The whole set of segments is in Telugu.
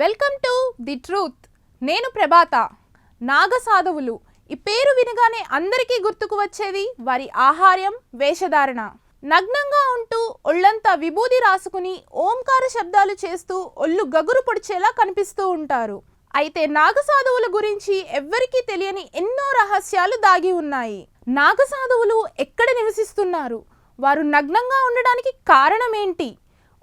Welcome to the truth. నేను ప్రభాత. నాగ సాధువులు ఈ పేరు వినగానే అందరికీ గుర్తుకు వచ్చేది వారి ఆహార్యం వేషధారణ. నగ్నంగా ఉంటూ ఒళ్ళంతా విభూది రాసుకుని ఓంకార శబ్దాలు చేస్తూ ఒళ్ళు గగురు పొడిచేలా కనిపిస్తూ ఉంటారు. అయితే నాగ సాధువుల గురించి ఎవ్వరికీ తెలియని ఎన్నో రహస్యాలు దాగి ఉన్నాయి. నాగ సాధువులు ఎక్కడ నివసిస్తున్నారు? వారు నగ్నంగా ఉండడానికి కారణం ఏంటి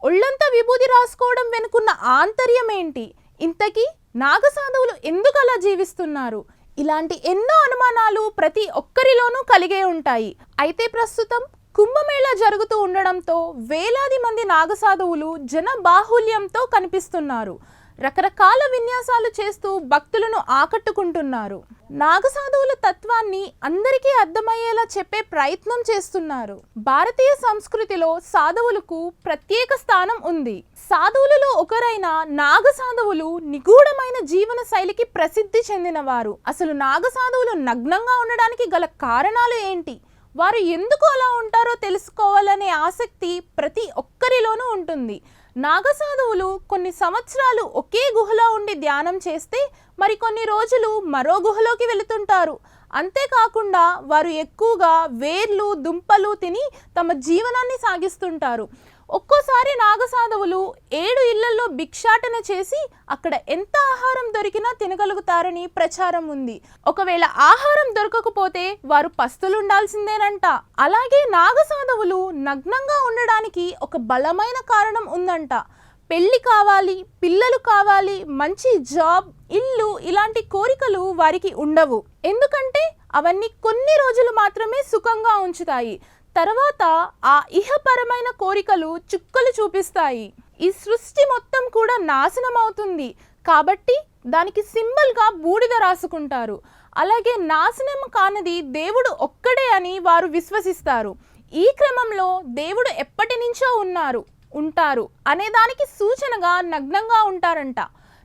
ఒళ్ళంతా విభూది రాసుకోవడం వెనుకున్న ఆంతర్యం ఏంటి? ఇంతకీ నాగసాధువులు ఎందుకు అలా జీవిస్తున్నారు? ఇలాంటి ఎన్నో అనుమానాలు ప్రతి ఒక్కరిలోనూ కలిగే ఉంటాయి. అయితే ప్రస్తుతం కుంభమేళ జరుగుతూ ఉండడంతో వేలాది మంది నాగసాధువులు జన బాహుల్యంతో కనిపిస్తున్నారు. రకరకాల విన్యాసాలు చేస్తూ భక్తులను ఆకట్టుకుంటున్నారు. నాగసాధువుల తత్వాన్ని అందరికీ అర్థమయ్యేలా చెప్పే ప్రయత్నం చేస్తున్నారు. భారతీయ సంస్కృతిలో సాధువులకు ప్రత్యేక స్థానం ఉంది. సాధువులలో ఒకరైన నాగ సాధువులు నిగూఢమైన జీవన శైలికి ప్రసిద్ధి చెందినవారు. అసలు నాగ సాధువులు నగ్నంగా ఉండడానికి గల కారణాలు ఏంటి? వారు ఎందుకు అలా ఉంటారో తెలుసుకోవాలనే ఆసక్తి ప్రతి ఒక్కరిలోనూ ఉంటుంది. నాగసాధువులు కొన్ని సంవత్సరాలు ఒకే గుహలో ఉండి ధ్యానం చేస్తే మరికొన్ని రోజులు మరో గుహలోకి వెళుతుంటారు. అంతేకాకుండా వారు ఎక్కువగా వేర్లు దుంపలు తిని తమ జీవనాన్ని సాగిస్తుంటారు. ఒక్కోసారి నాగసాధవులు ఏడు ఇళ్ళలో భిక్షాటన చేసి అక్కడ ఎంత ఆహారం దొరికినా తినగలుగుతారని ప్రచారం ఉంది. ఒకవేళ ఆహారం దొరకకపోతే వారు పస్తులుండాల్సిందేనంట. అలాగే నాగసాధవులు నగ్నంగా ఉండడానికి ఒక బలమైన కారణం ఉందంట. పెళ్ళి కావాలి పిల్లలు కావాలి మంచి జాబ్ ఇల్లు ఇలాంటి కోరికలు వారికి ఉండవు. ఎందుకంటే అవన్నీ కొన్ని రోజులు మాత్రమే సుఖంగా ఉంచుతాయి. తర్వాత ఆ ఇహపరమైన కోరికలు చుక్కలు చూపిస్తాయి. ఈ సృష్టి మొత్తం కూడా నాశనం అవుతుంది. కాబట్టి దానికి సింబల్గా బూడిద రాసుకుంటారు. అలాగే నాశనం కానిది దేవుడు ఒక్కడే అని వారు విశ్వసిస్తారు. ఈ క్రమంలో దేవుడు ఎప్పటి నుంచో ఉన్నారు ఉంటారు అనే దానికి సూచనగా నగ్నంగా ఉంటారంట.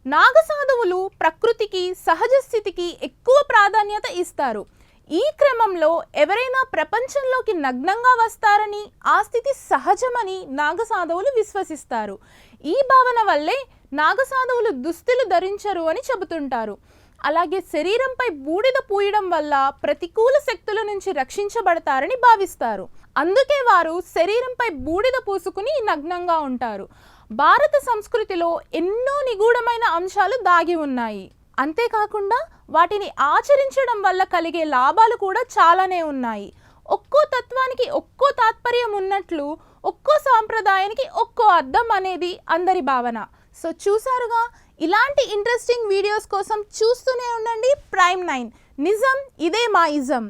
నాగసాధువులు ప్రకృతికి సహజ స్థితికి ఎక్కువ ప్రాధాన్యత ఇస్తారు. ఈ క్రమంలో ఎవరైనా ప్రపంచంలోకి నగ్నంగా వస్తారని ఆ స్థితి సహజమని నాగసాధవులు విశ్వసిస్తారు. ఈ భావన వల్లే నాగసాధవులు దుస్తులు ధరించరు అని చెబుతుంటారు. అలాగే శరీరంపై బూడిద పూయడం వల్ల ప్రతికూల శక్తుల నుంచి రక్షించబడతారని భావిస్తారు. అందుకే వారు శరీరంపై బూడిద పూసుకుని నగ్నంగా ఉంటారు. భారత సంస్కృతిలో ఎన్నో నిగూఢమైన అంశాలు దాగి ఉన్నాయి. అంతేకాకుండా వాటిని ఆచరించడం వల్ల కలిగే లాభాలు కూడా చాలానే ఉన్నాయి. ఒక్కో తత్వానికి ఒక్కో తాత్పర్యం ఉన్నట్లు ఒక్కో సాంప్రదాయానికి ఒక్కో అర్థం అనేది అందరి భావన. సో చూసారుగా ఇలాంటి ఇంట్రెస్టింగ్ వీడియోస్ కోసం చూస్తూనే ఉండండి. ప్రైమ్ నైన్ నిజం ఇదే మా ఇజం.